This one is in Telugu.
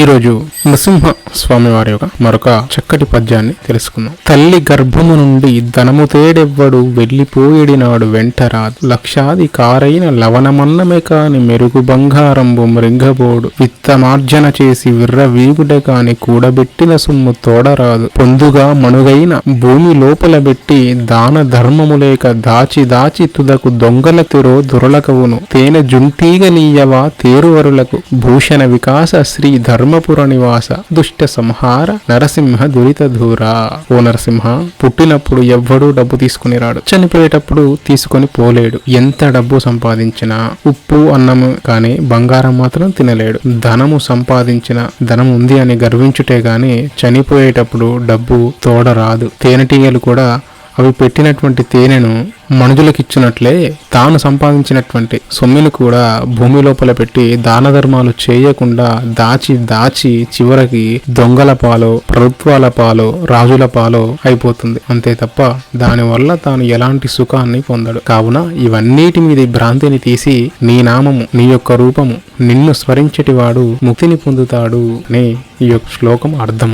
ఈరోజు నృసింహ స్వామి వారి యొక్క మరొక చక్కటి పద్యాన్ని తెలుసుకుందాం. తల్లి గర్భము నుండి ధనము తేడెవ్వడు వెళ్ళిపోయేడి నాడు వెంటరాదు లక్షాది కారైన లవణమన్నమే కాని మెరుగు బంగారంబు మృంగబోడు. విత్తమార్జన చేసి విర్ర వీగుడే కాని కూడబెట్టిన సొమ్ము తోడరాదు. పొందుగా మనుగైన భూమి లోపల పెట్టి దాన ధర్మము లేక దాచి దాచి తుదకు దొంగల తెరో దురలకవును. తేనె జుంటీగలీయవా తేరువరులకు భూషణ వికాస శ్రీ ధర్మ ధర్మపుర నివాస దుష్ట సంహార నరసింహ దురిత ధూరా ఓ నరసింహ పుట్టినప్పుడు ఎవ్వడూ డబ్బు తీసుకుని రాడు. చనిపోయేటప్పుడు తీసుకొని పోలేడు. ఎంత డబ్బు సంపాదించినా ఉప్పు అన్నము కానీ బంగారం మాత్రం తినలేడు. ధనము సంపాదించిన ధనం ఉంది అని గర్వించుటే గాని చనిపోయేటప్పుడు డబ్బు తోడరాదు. తేనెటీగలు కూడా అవి పెట్టినటువంటి తేనెను మనుషులకిచ్చినట్లే తాను సంపాదించినటువంటి సొమ్మిని కూడా భూమి లోపల పెట్టి దాన ధర్మాలు చేయకుండా దాచి దాచి చివరికి దొంగల పాలో ప్రభుత్వాల పాలో రాజుల పాలో అయిపోతుంది. అంతే తప్ప దానివల్ల తాను ఎలాంటి సుఖాన్ని పొందడు. కావున ఇవన్నిటి మీద భ్రాంతిని తీసి నీ నామము నీ యొక్క రూపము నిన్ను స్మరించటి వాడు ముక్తిని పొందుతాడు అనే ఈ యొక్క శ్లోకం అర్థం